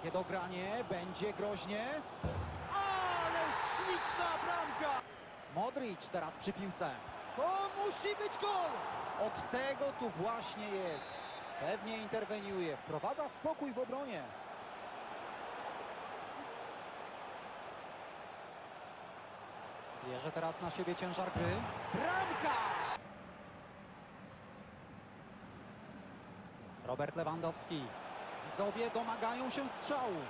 Cienkie dogranie, będzie groźnie. Ale śliczna bramka! Modric teraz przy piłce. To musi być gol! Od tego tu właśnie jest. Pewnie interweniuje, wprowadza spokój w obronie. Bierze teraz na siebie ciężar gry. Bramka! Robert Lewandowski. Widzowie domagają się strzału.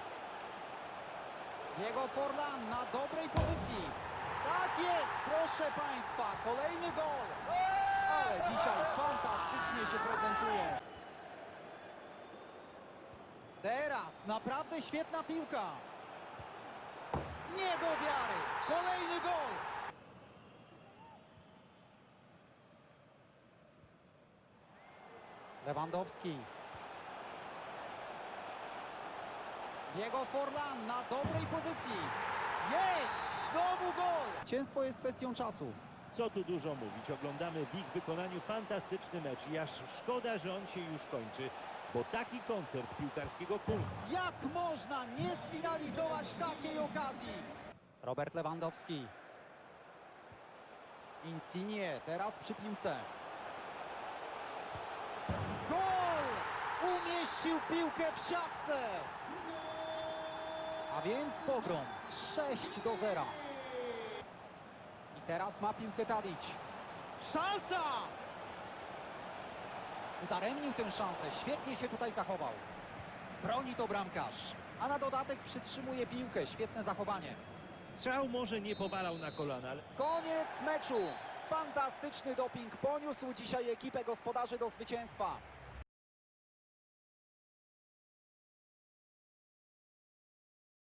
Diego Forlan na dobrej pozycji. Tak jest, proszę Państwa, kolejny gol. Ale dzisiaj fantastycznie się prezentują. Teraz naprawdę świetna piłka. Nie do wiary. Kolejny gol. Lewandowski. Diego Forlan na dobrej pozycji. Jest! Znowu gol! Cięstwo jest kwestią czasu. Co tu dużo mówić, oglądamy w ich wykonaniu fantastyczny mecz i aż szkoda, że on się już kończy, bo taki koncert piłkarskiego punktu Jak można nie sfinalizować takiej okazji? Robert Lewandowski. Insigne teraz przy piłce. Gol! Umieścił piłkę w siatce. A więc pogrom 6 do 0. I teraz ma piłkę Tadic. Szansa! Udaremnił tę szansę, świetnie się tutaj zachował. Broni to bramkarz, a na dodatek przytrzymuje piłkę, świetne zachowanie. Strzał może nie powalał na kolana, ale Koniec meczu! Fantastyczny doping poniósł dzisiaj ekipę gospodarzy do zwycięstwa.